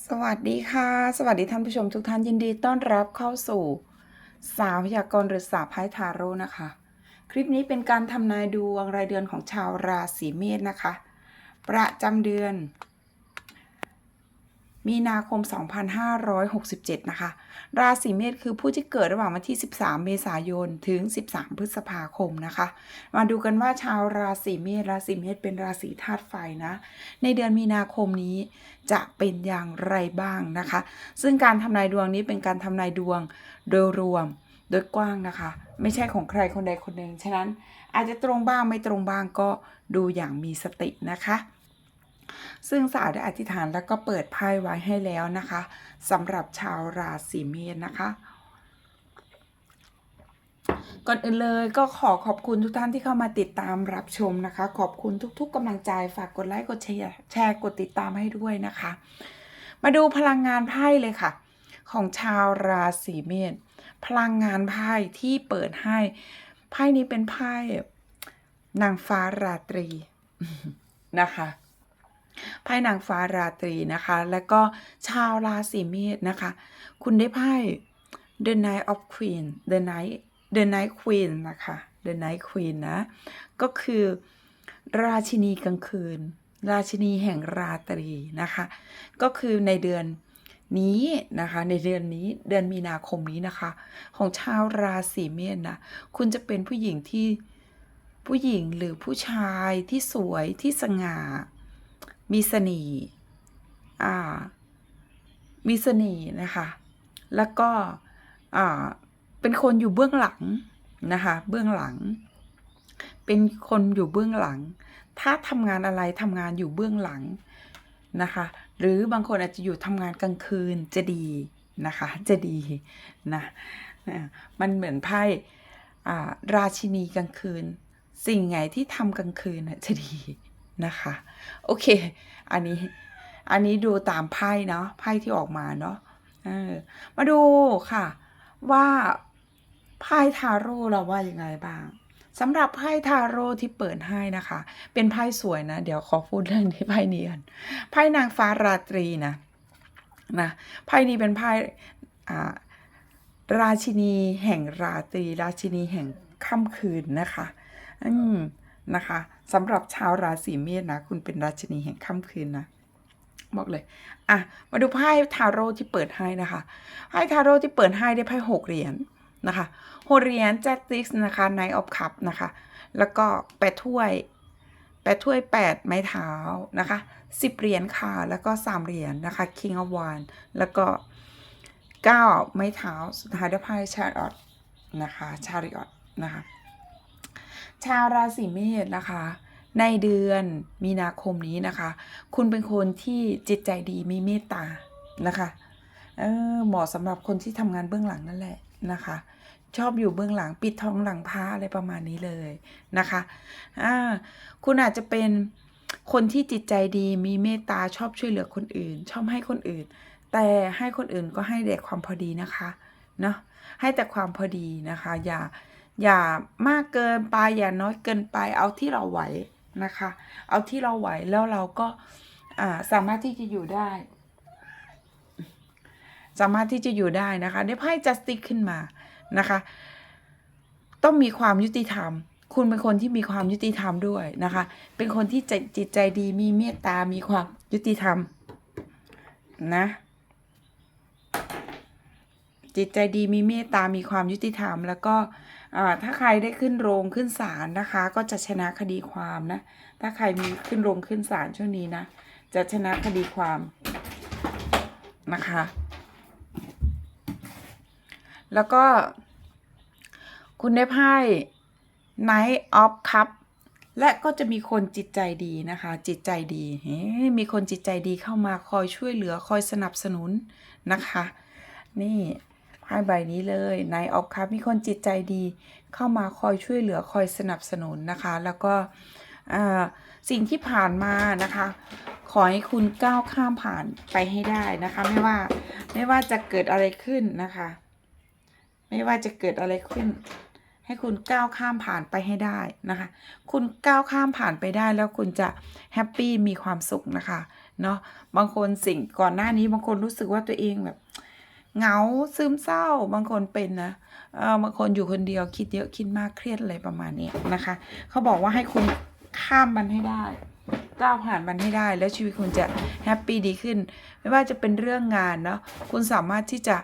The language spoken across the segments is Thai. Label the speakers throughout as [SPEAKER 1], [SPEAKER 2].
[SPEAKER 1] สวัสดีค่ะ สวัสดีท่านผู้ชมทุกท่านยินดีต้อนรับเข้าสู่ สาวพยากรณ์หรือสาวไพ่ทาโร่นะคะ คลิปนี้เป็นการทำนายดวงรายเดือนของชาวราศีเมษนะคะ ประจำเดือน มีนาคม 2567 นะคะ ราศีเมษคือผู้ที่เกิดระหว่างวันที่ 13 เมษายน ถึง 13 พฤษภาคมนะคะ มาดูกันว่าชาวราศีเมษราศีเมษเป็นราศีธาตุไฟนะ ในเดือนมีนาคมนี้จะเป็นอย่างไรบ้างนะคะ ซึ่งการทำนายดวงนี้เป็นการทำนายดวงโดยรวมโดยกว้างนะคะ ไม่ใช่ของใครคนใดคนหนึ่ง ฉะนั้นอาจจะตรงบ้างไม่ตรงบ้างก็ดูอย่างมีสตินะคะ ซึ่งสาวได้อธิษฐานแล้วก็เปิดไพ่ไว้ให้แล้วนะคะสำหรับชาวราศีเมษนะคะก่อนอื่นเลยก็ขอขอบคุณทุกท่านที่เข้ามาติดตามรับชมนะคะ ขอบคุณทุก ๆกำลังใจฝากกดไลค์กดแชร์แชร์กดติดตามให้ด้วยนะคะ มาดูพลังงานไพ่เลยค่ะ ของชาวราศีเมษพลังงานไพ่ที่เปิดให้ไพ่นี้เป็นไพ่นางฟ้าราตรีนะคะ ไพ่นางฟ้าราตรีนะคะ แล้วก็ชาวราศีเมษนะคะ คุณได้ไพ่ The Night of Queen The Night The Night Queen นะคะ The Night Queen นะ ก็คือราชินีกลางคืน ราชินีแห่งราตรีนะคะ ก็คือในเดือนนี้นะคะในเดือนนี้เดือนมีนาคมนี้นะคะ ของชาวราศีเมษนะคุณจะเป็นผู้หญิงที่ผู้หญิงหรือผู้ชายที่สวยที่สง่า มีเสน่ห์อ่ามีเสน่ห์นะคะ แล้วก็อ่าเป็นคนอยู่เบื้องหลังนะคะ เบื้องหลัง เป็นคนอยู่เบื้องหลัง ถ้าทำงานอะไรทำงานอยู่เบื้องหลังนะคะ หรือบางคนอาจจะอยู่ทำงานกลางคืนจะดีนะคะ จะดีนะนะมันเหมือนไพ่อ่าราชินีกลางคืน สิ่งไหนที่ทำกลางคืนจะดี นะคะ โอเค อันนี้ อันนี้ดูตามไพ่เนาะ ไพ่ที่ออกมาเนาะออมาดูค่ะ ว่าไพ่ทาโร่เราว่ายังไงบ้างสำหรับไพ่ทาโร่ที่เปิดให้นะคะ เป็นไพ่สวยนะ เดี๋ยวขอพูดเรื่องที่ไพ่นี้กันไพ่นางฟ้าราตรีนะนะไพ่นี้เป็นไพ่ราชินีแห่งราตรี ราชินีแห่งค่ำคืนนะคะ อืม นะคะสำหรับชาวราศีเมษนะ คุณเป็นราชินีแห่งค่ำคืนนะบอกเลย อะ มาดูไพ่ทาโร่ที่เปิดให้นะคะ ไพ่ทาโร่ที่เปิดให้ได้ไพ่หกเหรียญนะคะหกเหรียญแจ็ติสนะคะไนออฟคัพนะคะ แล้วก็แปดถ้วยแปดถ้วยแปดไม้เท้านะคะสิบเหรียญค่ะ แล้วก็สามเหรียญนะคะ King of w a n แล้วก็เก้าไม้เท้า สุดท้ายได้ไพ่ชาริออตนะคะ ชาริออตนะคะ ชาวราศีเมษนะคะ ในเดือนมีนาคมนี้นะคะ คุณเป็นคนที่จิตใจดีมีเมตตานะคะเออเหมาะสำหรับคนที่ทำงานเบื้องหลังนั่นแหละนะคะ ชอบอยู่เบื้องหลังปิดทองหลังพระอะไรประมาณนี้เลยนะคะอ่าคุณอาจจะเป็นคนที่จิตใจดีมีเมตตาชอบช่วยเหลือคนอื่น ชอบให้คนอื่น แต่ให้คนอื่นก็ให้แต่ความพอดีนะคะเนาะให้แต่ความพอดีนะคะ อย่า อย่ามากเกินไปอย่าน้อยเกินไปเอาที่เราไหวนะคะ เอาที่เราไหวแล้วเราก็าสามารถที่จะอยู่ได้ สามารถที่จะอยู่ได้นะคะ ได้ไพ่ justice ขึ้นมานะคะ ต้องมีความยุติธรรม คุณเป็นคนที่มีความยุติธรรมด้วยนะคะ เป็นคนที่จิตใจดีมีเมตตา มีความยุติธรรมนะจิตใจดีมีเมตตา มีความยุติธรรม แล้วก็ ถ้าใครได้ขึ้นโรงขึ้นศาลนะคะ ก็จะชนะคดีความนะ ถ้าใครมีขึ้นโรงขึ้นศาลช่วงนี้นะ จะชนะคดีความนะคะ แล้วก็ คุณได้ไพ่ Knight of Cup และก็จะมีคนจิตใจดีนะคะ จิตใจดีเฮ้มีคนจิตใจดีเข้ามาคอยช่วยเหลือคอยสนับสนุนนะคะ นี่ ไพ่ใบนี้เลย Knight of Cup มีคนจิตใจดี เข้ามาคอยช่วยเหลือคอยสนับสนุนนะคะ แล้วก็สิ่งที่ผ่านมานะคะ ขอให้คุณก้าวข้ามผ่านไปให้ได้นะคะ ไม่ว่าไม่ว่าจะเกิดอะไรขึ้นนะคะ ไม่ว่าจะเกิดอะไรขึ้น ให้คุณก้าวข้ามผ่านไปให้ได้นะคะ คุณก้าวข้ามผ่านไปได้แล้วคุณจะแฮปปี้มีความสุขนะคะเนาะบางคนสิ่งก่อนหน้านี้บางคนรู้สึกว่าตัวเองแบบ เหงาซึมเศร้าบางคนเป็นนะเออบางคนอยู่คนเดียวคิดเยอะคิดมากเครียดอะไรประมาณนี้นะคะ เขาบอกว่าให้คุณข้ามมันให้ได้ ก้าวผ่านมันให้ได้ แล้วชีวิตคุณจะแฮปปี้ดีขึ้น ไม่ว่าจะเป็นเรื่องงานเนาะคุณสามารถที่จะ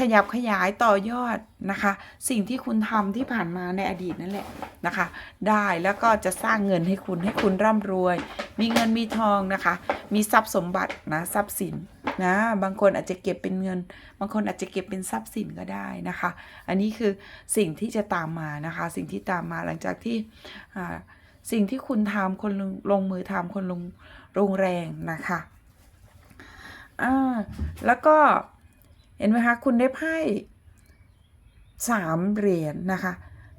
[SPEAKER 1] ขยับขยายต่อยอดนะคะ สิ่งที่คุณทำที่ผ่านมาในอดีตนั่นแหละนะคะ ได้แล้วก็จะสร้างเงินให้คุณให้คุณร่ำรวย มีเงินมีทองนะคะ มีทรัพย์สมบัตินะทรัพย์สินนะบางคนอาจจะเก็บเป็นเงิน บางคนอาจจะเก็บเป็นทรัพย์สินก็ได้นะคะ อันนี้คือสิ่งที่จะตามมานะคะ สิ่งที่ตามมาหลังจากที่อ่า สิ่งที่คุณทำคนลงลงมือทำคนลงลงแรงนะคะอ่าแล้วก็เห็นไหมคะคุณได้ไพ่สามเหรียญนะคะ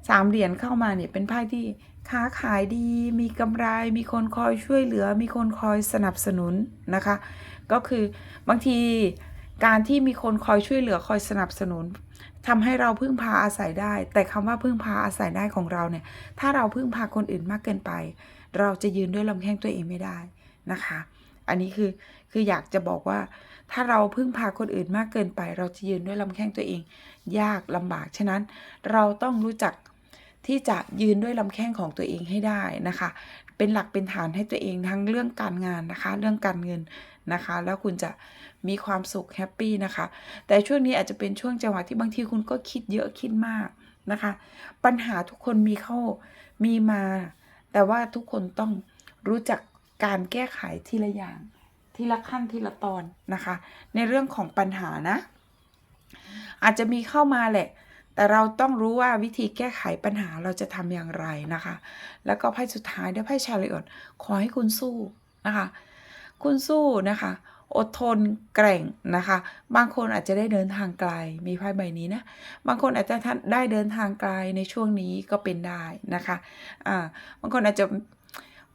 [SPEAKER 1] สามเหรียญเข้ามาเนี่ยเป็นไพ่ที่ค้าขายดี มีกำไร มีคนคอยช่วยเหลือ มีคนคอยสนับสนุนนะคะ ก็คือบางที การที่มีคนคอยช่วยเหลือคอยสนับสนุนทำให้เราพึ่งพาอาศัยได้ แต่คำว่าพึ่งพาอาศัยได้ของเราเนี่ยถ้าเราพึ่งพาคนอื่นมากเกินไป เราจะยืนด้วยลำแข้งตัวเองไม่ได้นะคะ อันนี้คือคืออยากจะบอกว่า ถ้าเราพึ่งพาคนอื่นมากเกินไป เราจะยืนด้วยลำแข้งตัวเอง ยากลำบากฉะนั้นเราต้องรู้จักที่จะยืนด้วยลำแข้งของตัวเองให้ได้นะคะ เป็นหลักเป็นฐานให้ตัวเองทั้งเรื่องการงานนะคะ เรื่องการเงินนะคะ แล้วคุณจะมีความสุขแฮปปี้นะคะ แต่ช่วงนี้อาจจะเป็นช่วงจังหวะที่บางทีคุณก็คิดเยอะคิดมากนะคะ ปัญหาทุกคนมีเข้ามีมา แต่ว่าทุกคนต้องรู้จักการแก้ไขทีละอย่าง ทีละขั้นทีละตอนนะคะ ในเรื่องของปัญหานะ อาจจะมีเข้ามาแหละ แต่เราต้องรู้ว่าวิธีแก้ไขปัญหาเราจะทำอย่างไรนะคะ แล้วก็ไพ่สุดท้ายด้วยไพ่ชาลิออตขอให้คุณสู้นะคะ คุณสู้นะคะ อดทนแกร่งนะคะ บางคนอาจจะได้เดินทางไกล มีไพ่ใบนี้นะ บางคนอาจจะได้เดินทางไกลในช่วงนี้ก็เป็นได้นะคะอ่าบางคนอาจจะ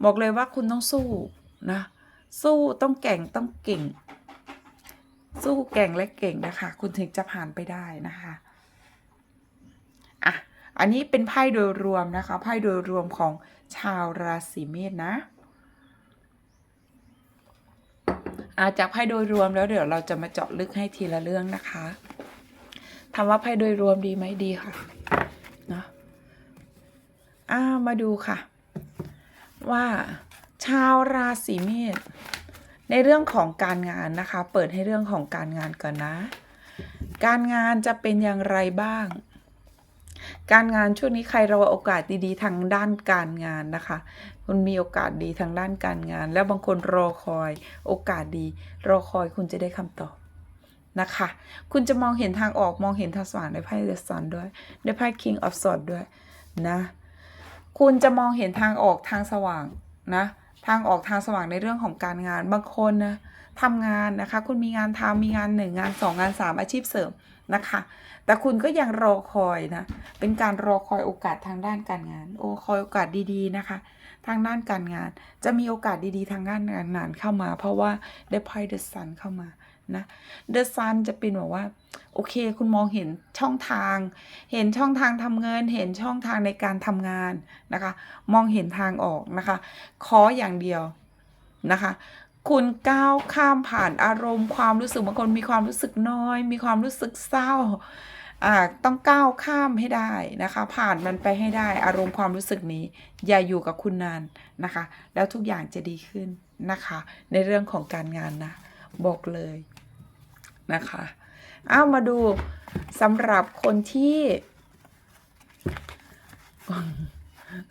[SPEAKER 1] บอกเลยว่าคุณต้องสู้นะ สู้ต้องแก่งต้องเก่ง สู้แก่งและเก่งนะคะ คุณถึงจะผ่านไปได้นะคะ อันนี้เป็นไพ่โดยรวมนะคะ ไพ่โดยรวมของชาวราศีเมษนะอาจากไพ่โดยรวมแล้วเดี๋ยวเราจะมาเจาะลึกให้ทีละเรื่องนะคะถามว่าไพ่โดยรวมดีไหมดีค่ะเนาะอ่ามาดูค่ะ ว่าชาวราศีเมษในเรื่องของการงานนะคะ เปิดให้เรื่องของการงานก่อนนะ การงานจะเป็นอย่างไรบ้าง การงานช่วงนี้ใครรอโอกาสดีๆ ทางด้านการงานนะคะคุณมีโอกาสดีทางด้านการงาน แล้วบางคนรอคอยโอกาสดี รอคอยคุณจะได้คำตอบนะคะ คุณจะมองเห็นทางออกมองเห็นทางสว่างในไพ่เดอะซันด้วยในไพ่ King of Swords ด้วยนะคุณจะมองเห็นทางออกทางสว่างนะทางออกทางสว่างในเรื่องของการงานบางคนนะทำงานนะคะ คุณมีงานทำมีงานหนึ่งงานสองงานสามอาชีพเสริมนะคะแต่คุณก็ยังรอคอยนะ เป็นการรอคอยโอกาสทางด้านการงาน โอคอยโอกาสดีๆนะคะ ทางด้านการงาน จะมีโอกาสดีๆ ทางด้านการงานเข้ามา เพราะว่าได้ไพ่เดอะซันเข้ามานะเดอะซันจะเป็นแบบว่า โอเค คุณมองเห็นช่องทาง เห็นช่องทางทำเงิน เห็นช่องทางในการทำงานนะคะ มองเห็นทางออกนะคะ ขออย่างเดียวนะคะ คุณก้าวข้ามผ่านอารมณ์ ความรู้สึกบางคนมีความรู้สึกน้อย มีความรู้สึกเศร้าอ่าต้องก้าวข้ามให้ได้นะคะ ผ่านมันไปให้ได้อารมณ์ความรู้สึกนี้ อย่าอยู่กับคุณนานนะคะ แล้วทุกอย่างจะดีขึ้นนะคะ ในเรื่องของการงานนะ บอกเลยนะคะเอามาดูสำหรับคนที่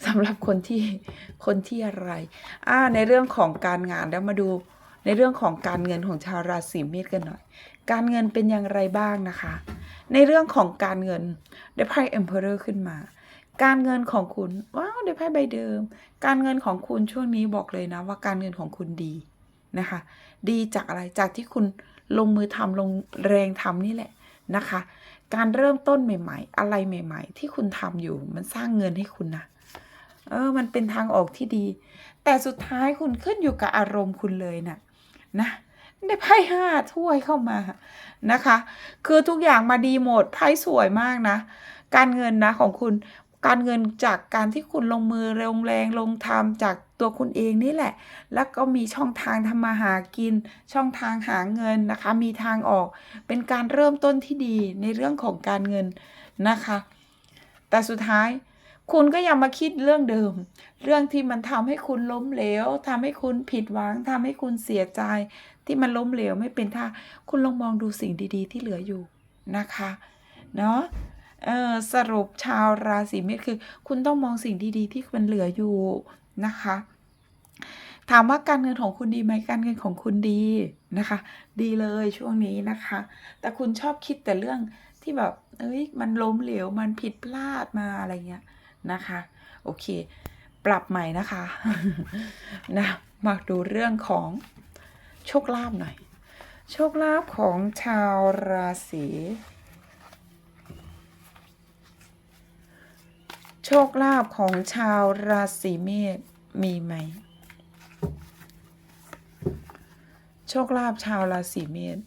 [SPEAKER 1] สำหรับคนที่คนที่อะไรอ่าในเรื่องของการงานแล้วมาดูในเรื่องของการเงินของชาวราศีเมษกันหน่อย การเงินเป็นอย่างไรบ้างนะคะ ในเรื่องของการเงินได้ไพ่ Emperor ขึ้นมา การเงินของคุณว้าวได้ไพ่ใบเดิม การเงินของคุณช่วงนี้บอกเลยนะว่าการเงินของคุณดีนะคะ ดีจากอะไรจากที่คุณลงมือทำลงแรงทำนี่แหละนะคะ การเริ่มต้นใหม่ ๆ อะไรใหม่ ๆ ที่คุณทำอยู่มันสร้างเงินให้คุณนะ เออ มันเป็นทางออกที่ดี แต่สุดท้ายคุณขึ้นอยู่กับอารมณ์คุณเลยนะนะได้ไพ่ห้าถ้วยเข้ามานะคะ คือทุกอย่างมาดีหมดไพ่สวยมากนะ การเงินนะของคุณการเงินจากการที่คุณลงมือลงแรงลงทำจากตัวคุณเองนี่แหละ แล้วก็มีช่องทางทำมาหากิน ช่องทางหาเงินนะคะ มีทางออก เป็นการเริ่มต้นที่ดีในเรื่องของการเงินนะคะ แต่สุดท้าย คุณก็ยังมาคิดเรื่องเดิม เรื่องที่มันทำให้คุณล้มเหลวทำให้คุณผิดหวังทำให้คุณเสียใจ ที่มันล้มเหลวไม่เป็นท่า คุณลองมองดูสิ่งดี ๆ ที่เหลืออยู่นะคะ เนาะเออสรุปชาวราศีเมษคือ คุณต้องมองสิ่งดีๆที่มันเหลืออยู่นะคะ ถามว่าการเงินของคุณดีไหมการเงินของคุณดีนะคะ ดีเลยช่วงนี้นะคะ แต่คุณชอบคิดแต่เรื่องที่แบบเอ้ยมันล้มเหลวมันผิดพลาดมาอะไรเงี้ย นะคะ โอเค ปรับใหม่นะคะนะมาดูเรื่องของโชคลาภหน่อย โชคลาภของชาวราศีโชคลาภของชาวราศีเมษมีไหม โชคลาภชาวราศีเมษ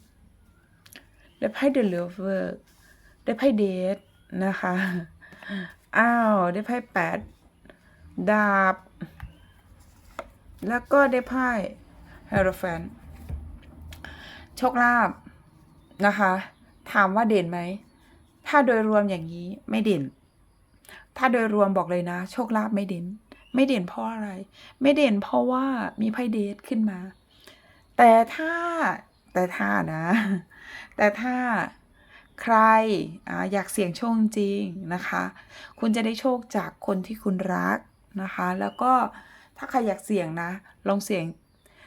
[SPEAKER 1] ได้ไพ่เดลเวอร์ได้ไพ่เดทนะคะ อ้าว ได้ไพ่แปดดาบ แล้วก็ได้ไพ่เฮโรแฟนโชคลาภนะคะ ถามว่าเด่นไหม ถ้าโดยรวมอย่างนี้ไม่เด่น ถ้าโดยรวมบอกเลยนะ โชคลาภไม่เด่น ไม่เด่นเพราะอะไร ไม่เด่นเพราะว่ามีไพ่เดทขึ้นมา แต่ถ้าแต่ถ้านะ แต่ถ้า ใครออยากเสี่ยงโชคจริงนะคะ คุณจะได้โชคจากคนที่คุณรักนะคะ แล้วก็ถ้าใครอยากเสี่ยงนะ ลองเสี่ยง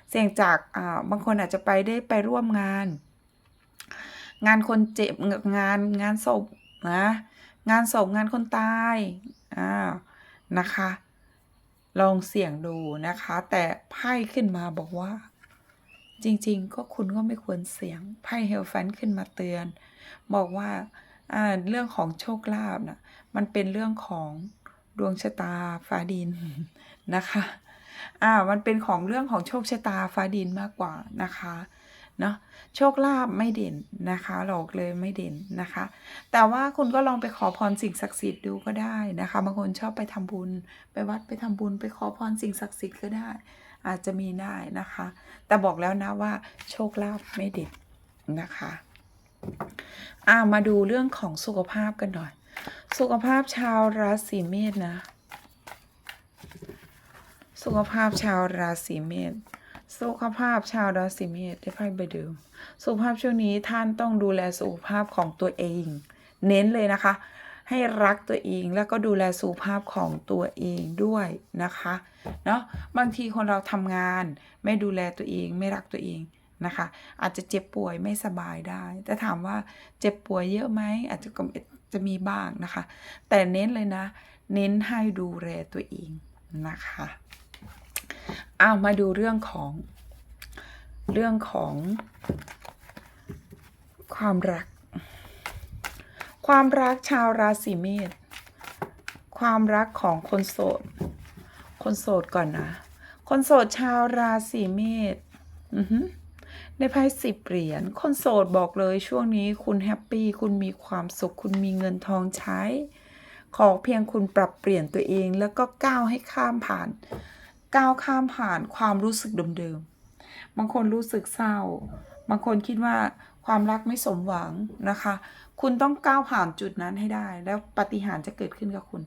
[SPEAKER 1] เสี่ยงจากาบางคนอาจจะไปได้ไปร่วมงาน งานคนเจ็บงานงานศพนะงานศพงานคนตายอ่านะคะ ลองเสี่ยงดูนะคะ แต่ไพ่ขึ้นมาบอกว่า จริง ๆ ก็คุณก็ไม่ควรเสี่ยงไพ่เฮลฟันขึ้นมาเตือน บอกว่าเรื่องของโชคลาภนะมันเป็นเรื่องของดวงชะตาฟ้าดินนะคะอ่ามันเป็นของเรื่องของโชคชะตาฟ้าดินมากกว่านะคะเนาะโชคลาภไม่เด่นนะคะหลอกเลยไม่เด่นนะคะ แต่ว่าคุณก็ลองไปขอพรสิ่งศักดิ์สิทธิ์ดูก็ได้นะคะบางคนชอบไปทำบุญ ไปวัดไปทำบุญ ไปขอพรสิ่งศักดิ์สิทธิ์ก็ได้ อาจจะมีได้นะคะ แต่บอกแล้วนะว่าโชคลาภไม่เด่นนะคะ อ่ามาดูเรื่องของสุขภาพกันหน่อย สุขภาพชาวราศีเมษนะ สุขภาพชาวราศีเมษสุขภาพชาวราศีเมษได้ไพ่ใบเดิม สุขภาพช่วงนี้ท่านต้องดูแลสุขภาพของตัวเอง เน้นเลยนะคะ ให้รักตัวเองแล้วก็ดูแลสุขภาพของตัวเองด้วยนะคะเนาะบางทีคนเราทำงาน ไม่ดูแลตัวเองไม่รักตัวเอง นะคะ อาจจะเจ็บป่วยไม่สบายได้ แต่ถามว่าเจ็บป่วยเยอะไหมอาจจะก็จะมีบ้างนะคะ แต่เน้นเลยนะ เน้นให้ดูแลตัวเองนะคะเอามาดูเรื่องของเรื่องของความรัก ความรักชาวราศีเมษความรักของคนโสด คนโสดก่อนนะ คนโสดชาวราศีเมษอือหือ ในไพ่สิบเหรียญคนโสดบอกเลยช่วงนี้คุณแฮปปี้คุณมีความสุข คุณมีเงินทองใช้ ขอเพียงคุณปรับเปลี่ยนตัวเองแล้วก็ก้าวให้ข้ามผ่าน ก้าวข้ามผ่านความรู้สึกเดิมๆบางคนรู้สึกเศร้า บางคนคิดว่าความรักไม่สมหวังนะคะ คุณต้องก้าวผ่านจุดนั้นให้ได้ แล้วปาฏิหารย์จะเกิดขึ้นกับคุณ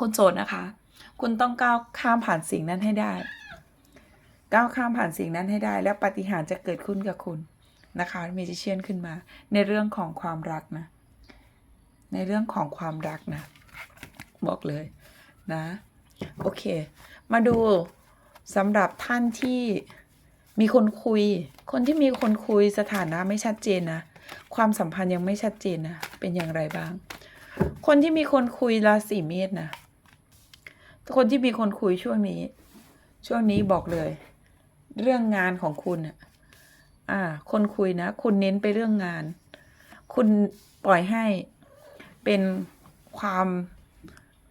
[SPEAKER 1] คนโสดนะคะ คุณต้องก้าวข้ามผ่านสิ่งนั้นให้ได้ ก้าวข้ามผ่านสิ่งนั้นให้ได้ แล้วปาฏิหารย์จะเกิดขึ้นกับคุณนะคะเมจิเชียนขึ้นมา ในเรื่องของความรักนะ ในเรื่องของความรักนะ บอกเลยนะ โอเค มาดูสำหรับท่านที่มีคนคุย คนที่มีคนคุยสถานะไม่ชัดเจนนะ ความสัมพันธ์ยังไม่ชัดเจนนะ เป็นอย่างไรบ้าง คนที่มีคนคุยราศีเมษนะ คนที่มีคนคุยช่วงนี้ ช่วงนี้บอกเลย เรื่องงานของคุณอะอ่า คนคุยนะ คุณเน้นไปเรื่องงาน คุณปล่อยให้เป็นความ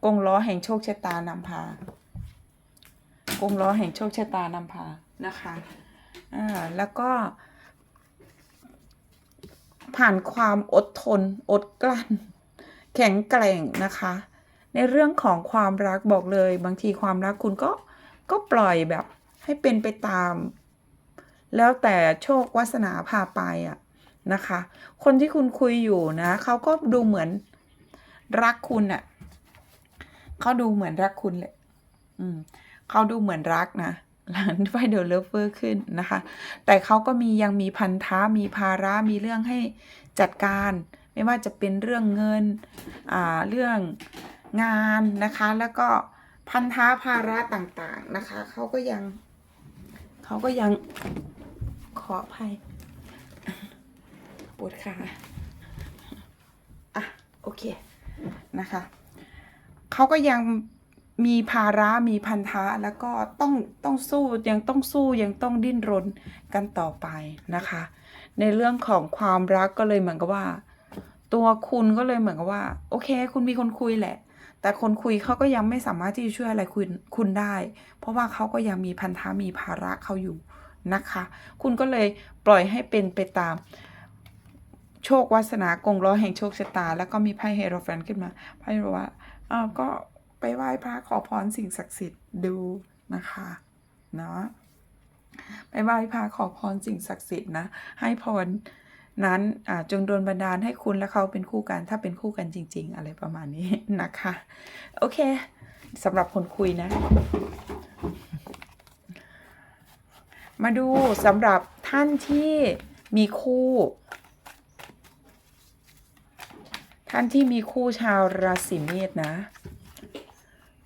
[SPEAKER 1] กงล้อแห่งโชคชะตานำพากงล้อแห่งโชคชะตานำพานะคะอ่าแล้วก็ ผ่านความอดทน อดกลั้น แข็งแกร่งนะคะ ในเรื่องของความรักบอกเลย บางทีความรักคุณก็ก็ปล่อยแบบให้เป็นไปตาม แล้วแต่โชควาสนาพาไปอะนะคะ คนที่คุณคุยอยู่นะเขาก็ดูเหมือนรักคุณอะเขาดูเหมือนรักคุณเลยอืมเขาดูเหมือนรักนะหลังไฟเดอ l เลฟเวอร์ขึ้นนะคะ แต่เขาก็มียังมีพันธะมีภาระมีเรื่องให้จัดการ ไม่ว่าจะเป็นเรื่องเงิน อ่า เรื่อง งานนะคะ แล้วก็พันธะภาระต่างๆนะคะ เขาก็ยังเขาก็ยังขออภัยปวดขาอะโอเคนะคะ เขาก็ยังมีภาระมีพันธะแล้วก็ต้องต้องสู้ยังต้องสู้ยังต้องดิ้นรนกันต่อไปนะคะ ในเรื่องของความรักก็เลยเหมือนกับว่า ตัวคุณก็เลยเหมือนกับว่า โอเค คุณมีคนคุยแหละ แต่คนคุยเขาก็ยังไม่สามารถที่จะช่วยอะไรคุณคุณได้ เพราะว่าเขาก็ยังมีพันธะมีภาระเขาอยู่นะคะ คุณก็เลยปล่อยให้เป็นไปตาม โชควาสนากงล้อแห่งโชคชะตา แล้วก็มีไพ่เฮโรแฟนขึ้นมาไพ่บอกว่าอ้าวก็ไปไหว้พระขอพรสิ่งศักดิ์สิทธิ์ดูนะคะเนาะไปไหว้พระขอพรสิ่งศักดิ์สิทธิ์นะ ให้พร นั้นจงโดนบันดาลให้คุณและเขาเป็นคู่กันถ้าเป็นคู่กันจริง ๆ อะไรประมาณนี้นะคะ โอเคสำหรับคนคุยนะ มาดูสำหรับท่านที่มีคู่ ท่านที่มีคู่ชาวราศีเมษนะ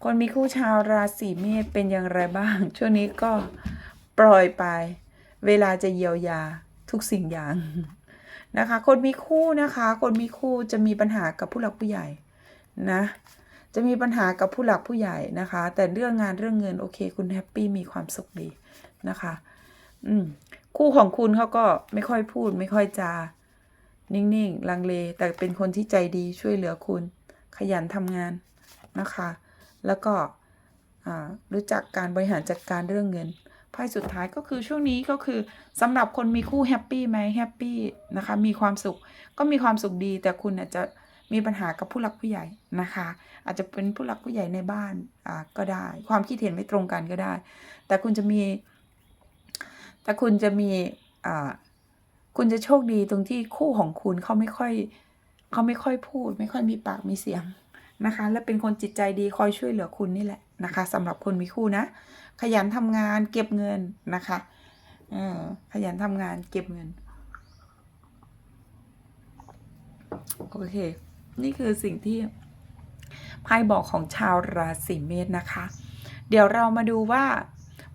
[SPEAKER 1] คนมีคู่ชาวราศีเมษเป็นอย่างไรบ้าง ช่วงนี้ก็ปล่อยไป เวลาจะเยียวยาทุกสิ่งอย่าง นะคะ คนมีคู่นะคะ คนมีคู่จะมีปัญหากับผู้หลักผู้ใหญ่นะ จะมีปัญหากับผู้หลักผู้ใหญ่นะคะ แต่เรื่องงานเรื่องเงินโอเค คุณแฮปปี้มีความสุขดีนะคะ อืมคู่ของคุณเขาก็ไม่ค่อยพูด ไม่ค่อยจา นิ่งๆ ลังเล แต่เป็นคนที่ใจดีช่วยเหลือคุณ ขยันทำงานนะคะ แล้วก็รู้จักการบริหารจัดการเรื่องเงิน ไพ่สุดท้ายก็คือช่วงนี้ก็คือสำหรับคนมีคู่แฮปปี้ไหมแฮปปี้นะคะมีความสุขก็มีความสุขดี แต่คุณอาจจะมีปัญหากับผู้หลักผู้ใหญ่นะคะ อาจจะเป็นผู้หลักผู้ใหญ่ในบ้านอ่าก็ได้ ความคิดเห็นไม่ตรงกันก็ได้ แต่คุณจะมี แต่คุณจะมีอ่าคุณจะโชคดีตรงที่คู่ของคุณเขาไม่ค่อยเขาไม่ค่อยพูด ไม่ค่อยมีปากมีเสียง นะคะ และเป็นคนจิตใจดีคอยช่วยเหลือคุณนี่แหละนะคะสำหรับคนมีคู่นะ ขยันทำงานเก็บเงินนะคะออขยันทำงานเก็บเงินโอเค นี่คือสิ่งที่ไพ่บอกของชาวราศีเมษนะคะ เดี๋ยวเรามาดูว่า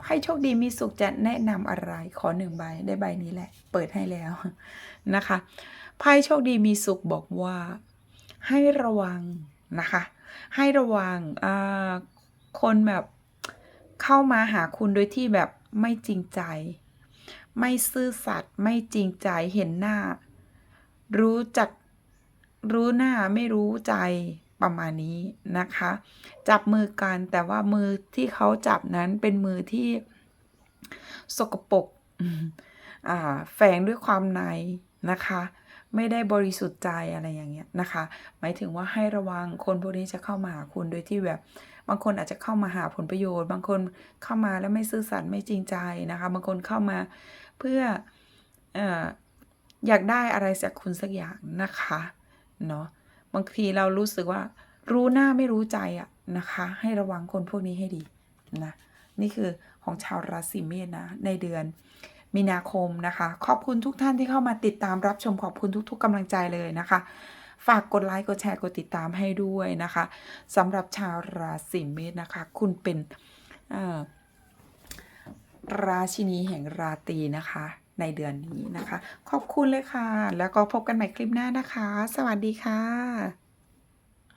[SPEAKER 1] ไพ่โชคดีมีสุขจะแนะนำอะไร ขอหนึ่งใบได้ใบนี้แหละ เปิดให้แล้วนะคะไพ่โชคดีมีสุขบอกว่า ให้ระวัง นะคะ ให้ระวังคนแบบเข้ามาหาคุณโดยที่แบบไม่จริงใจ ไม่ซื่อสัตย์ไม่จริงใจเห็นหน้า รู้จักรู้หน้าไม่รู้ใจประมาณนี้นะคะ จับมือกันแต่ว่ามือที่เขาจับนั้นเป็นมือที่สกปรกแฝงด้วยความในนะคะ ไม่ได้บริสุทธิ์ใจอะไรอย่างเงี้ยนะคะ หมายถึงว่าให้ระวังคนพวกนี้จะเข้ามาหาคุณโดยที่แบบบางคนอาจจะเข้ามาหาผลประโยชน์ บางคนเข้ามาแล้วไม่ซื่อสัตย์ไม่จริงใจนะคะ บางคนเข้ามาเพื่ออออยากได้อะไรจากคุณสักอย่างนะคะเนาะบางทีเรารู้สึกว่ารู้หน้าไม่รู้ใจอะนะคะ ให้ระวังคนพวกนี้ให้ดีนะนี่คือของชาวราศีเมษนะในเดือน มีนาคมนะคะ ขอบคุณทุกท่านที่เข้ามาติดตามรับชมขอบคุณทุก ๆกำลังใจเลยนะคะ ฝากกดไลค์กดแชร์กดติดตามให้ด้วยนะคะสำหรับชาวราศีเมษนะคะ คุณเป็นราชินีแห่งราตรีนะคะ ในเดือนนี้นะคะ ขอบคุณเลยค่ะ แล้วก็พบกันใหม่คลิปหน้านะคะ สวัสดีค่ะ